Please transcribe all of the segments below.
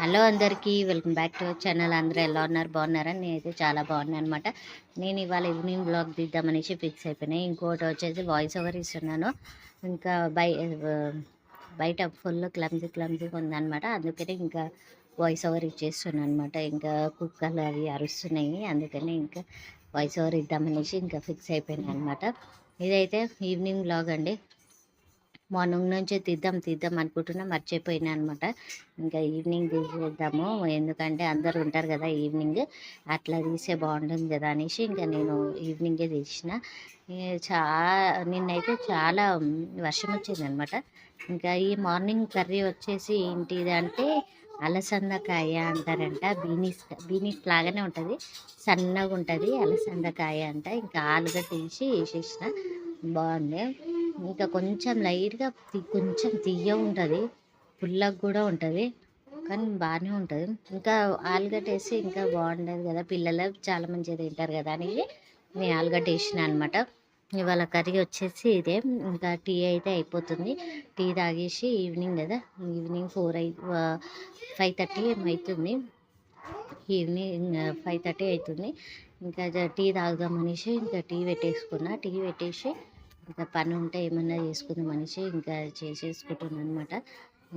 Hello అందరికీ welcome back to channel. అందరూ ఎలా ఉన్నారు? బాగున్నారని నేనైతే చాలా బాగున్నాను అనమాట నేను ఇవాళ ఈవినింగ్ బ్లాగ్ దిద్దామనేసి ఫిక్స్ అయిపోయినాయి. ఇంకోటి వచ్చేసి వాయిస్ ఓవర్ ఇస్తున్నాను ఇంకా బై బయట ఫుల్ క్లమ్జీ క్లమ్జీగా ఉందన్నమాట. అందుకని ఇంకా వాయిస్ ఓవర్ ఇచ్చేస్తున్నాను అనమాట ఇంకా కుక్కలు అవి అరుస్తున్నాయి. అందుకని ఇంకా వాయిస్ ఓవర్ ఇద్దామనేసి ఇంకా ఫిక్స్ అయిపోయినాయి అనమాట ఇదైతే ఈవినింగ్ బ్లాగ్ అండి. మార్నింగ్ నుంచి తీద్దాం తీద్దాం అనుకుంటున్నా మర్చిపోయినా అనమాట ఇంకా ఈవినింగ్ తీసేద్దాము. ఎందుకంటే అందరు ఉంటారు కదా ఈవినింగ్. అట్లా తీసే బాగుంటుంది కదా అనేసి ఇంకా నేను ఈవినింగే తీసిన. చాలా నిన్నైతే చాలా వర్షం వచ్చింది అనమాట ఇంకా ఈ మార్నింగ్ కర్రీ వచ్చేసి ఏంటిది అంటే అలసందకాయ అంటారంట. బీనీస్ బీనీస్ లాగానే ఉంటుంది. సన్నగా ఉంటుంది అలసందకాయ అంట. ఇంకా ఆలుగడ్డ తీసి వేసేసిన. బాగుంది. ఇంకా కొంచెం లైట్గా కొంచెం తీయ ఉంటుంది. పుల్లగా కూడా ఉంటుంది. కానీ బాగానే ఉంటుంది. ఇంకా ఆలుగడ్డ వేసి ఇంకా బాగుండదు కదా. పిల్లలు చాలా మంచిగా తింటారు కదా అని నేను ఆలుగడ్డ వేసిన అనమాట ఇవాళ కర్రీ వచ్చేసి ఇదే. ఇంకా టీ అయితే అయిపోతుంది. టీ తాగేసి ఈవినింగ్ కదా. ఈవినింగ్ ఫోర్ అయి ఫైవ్ థర్టీ అవుతుంది ఈవినింగ్ ఫైవ్ థర్టీ అవుతుంది ఇంకా టీ తాగుదామనేసి ఇంకా టీ పెట్టేసుకున్నా. టీ పెట్టేసి ఇంకా పని ఉంటే ఏమన్నా చేసుకుందాం మనిషి ఇంకా చేసేసుకుంటున్నాను అనమాట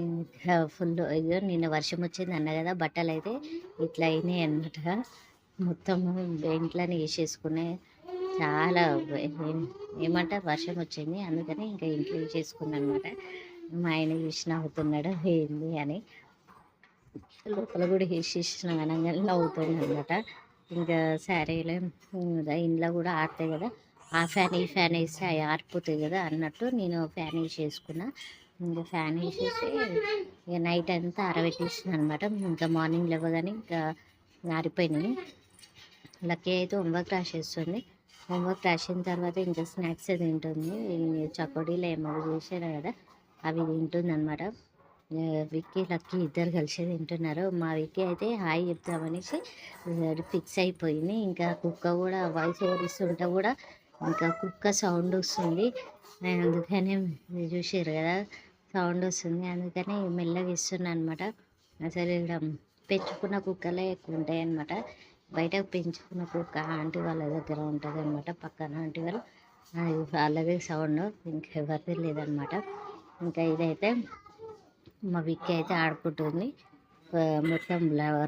ఇంకా ఫుల్ అయ్యో నిన్న వర్షం వచ్చింది అన్న కదా బట్టలు అయితే ఇట్లా అయినాయి అనమాట మొత్తం ఇంట్లోనే వేసేసుకునే చాలా ఏమంట వర్షం వచ్చింది అందుకని ఇంకా ఇంట్లో వేసేసుకున్నాను అనమాట మా ఆయన చూసి నవ్వుతున్నాడు ఏంది అని. లోపల కూడా వేసేసిన అనగానే నవ్వుతుంది అనమాట ఇంకా శారీలు ఇంట్లో కూడా ఆడతాయి కదా. ఆ ఫ్యాన్ ఈ ఫ్యాన్ వేస్తే అవి ఆరిపోతాయి కదా అన్నట్టు నేను ఫ్యాన్ వేసేసుకున్నా. ఇంకా ఫ్యాన్ వేసేసి ఇక నైట్ అంతా ఆరబెట్టేసిన అనమాట ఇంకా మార్నింగ్ లేవగానే ఇంకా ఆరిపోయినాయి. లక్కీ అయితే హోంవర్క్ రాసేస్తుంది. హోంవర్క్ రాసిన తర్వాత ఇంకా స్నాక్స్ తింటుంది చకోడీలు ఏమో చేశారు కదా అవి తింటుంది అనమాట విక్కీ లక్కీ ఇద్దరు కలిసి తింటున్నారు. మా విక్కీ అయితే హాయ్ చెప్తామనేసి ఫిక్స్ అయిపోయింది. ఇంకా కుక్క కూడా వాయిస్ ఓవర్ ఇస్తుంటే కూడా ఇంకా కుక్క సౌండ్ వస్తుంది. అందుకనే చూసారు కదా సౌండ్ వస్తుంది. అందుకని మెల్లగా ఇస్తున్నా అనమాట అసలు ఇక్కడ పెంచుకున్న కుక్కలే ఎక్కువ ఉంటాయి అనమాట బయట పెంచుకున్న కుక్క ఆంటీ వాళ్ళ దగ్గర ఉంటుంది అనమాట పక్కన ఆంటీ వాళ్ళు. వాళ్ళదే సౌండ్ ఇంకెవరిది లేదనమాట ఇంకా ఇదైతే మా విక్కి అయితే ఆడుకుంటుంది. మొత్తం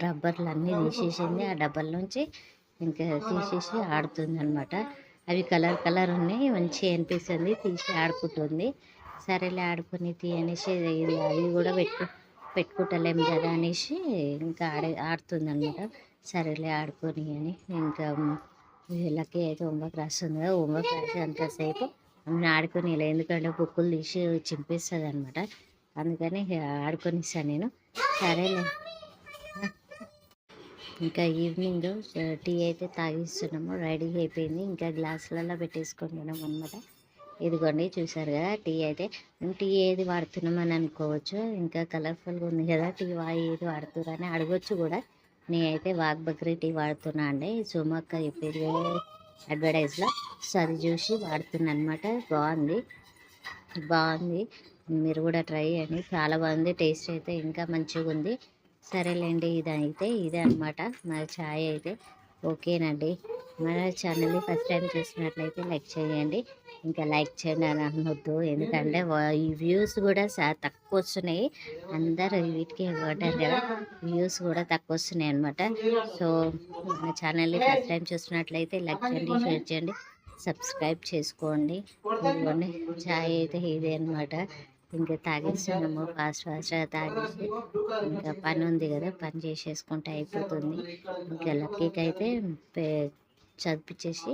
రబ్బర్లు అన్నీ తీసేసింది. ఆ డబ్బాల నుంచి ఇంకా తీసేసి ఆడుతుంది అనమాట అవి కలర్ కలర్ ఉన్నాయి మంచిగా అనిపిస్తుంది తీసి ఆడుకుంటుంది. సరేలే ఆడుకుని తీయనేసి ఇది అవి కూడా పెట్టు పెట్టుకుంటలేము కదా అనేసి ఇంకా ఆడే ఆడుతుంది అనమాట సరేలే ఆడుకొని అని ఇంకా వీళ్ళకి అయితే హోంవర్క్ రాస్తుంది కదా హోంవర్క్ రాసి అంతసేపు నేను ఆడుకొని ఎందుకంటే బుక్కులు తీసి చింపిస్తుంది అనమాట అందుకని ఆడుకొనిస్తాను నేను. సరేలే. ఇంకా ఈవినింగ్ టీ అయితే తాగిస్తున్నాము. రెడీ అయిపోయింది. ఇంకా గ్లాసులలో పెట్టేసుకుంటున్నాం అనమాట ఇదిగోండి చూసారు కదా టీ అయితే. టీ ఏది వాడుతున్నాం అని అనుకోవచ్చు. ఇంకా కలర్ఫుల్గా ఉంది కదా టీ వా ఏది వాడుతున్నారని అడగొచ్చు కూడా. నేనైతే వాగ్ బక్రీ టీ వాడుతున్నా అండి. సుమక్క చెప్పేది అడ్వర్టైజ్లో సో అది చూసి వాడుతున్నా అనమాట బాగుంది. బాగుంది. మీరు కూడా ట్రై చేయండి. చాలా బాగుంది. టేస్ట్ అయితే ఇంకా మంచిగా ఉంది సరేలేండి ఇది అయితే ఇదే అనమాట మన ఛాయ్ అయితే ఓకేనండి. మన ఛానల్ని ఫస్ట్ టైం చూసినట్లయితే లైక్ చేయండి. ఇంకా లైక్ చేయండి అని అనొద్దు. ఎందుకంటే ఈ వ్యూస్ కూడా తక్కువ వస్తున్నాయి అందరు వీటికి ఇవ్వటారు కదా వ్యూస్ కూడా తక్కువ వస్తున్నాయి అనమాట సో మన ఛానల్ని ఫస్ట్ టైం చూసినట్లయితే లైక్ చేయండి షేర్ చేయండి సబ్స్క్రైబ్ చేసుకోండి. ఛాయ్ అయితే ఇదే అనమాట ఇంకా తాగేస్తున్నాము ఫాస్ట్ ఫాస్ట్గా తాగేసి ఇంకా పని ఉంది కదా పని చేసేసుకుంటే అయిపోతుంది. ఇంకా లక్కీకి అయితే చదివించేసి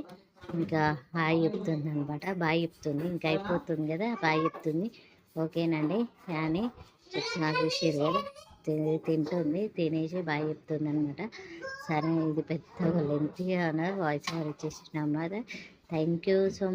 ఇంకా బాయ్ చెప్తుంది అనమాట బాయ్ చెప్తుంది. ఇంకా అయిపోతుంది కదా బాయ్ చెప్తుంది. ఓకేనండి అని నాకు చూసారు కదా తింటుంది తినేసి బాగా చెప్తుంది అనమాట సరే ఇది పెద్దగా లెంత్గా వాయిస్ ఓవర్ ఇచ్చేసినాం థ్యాంక్ యూ సో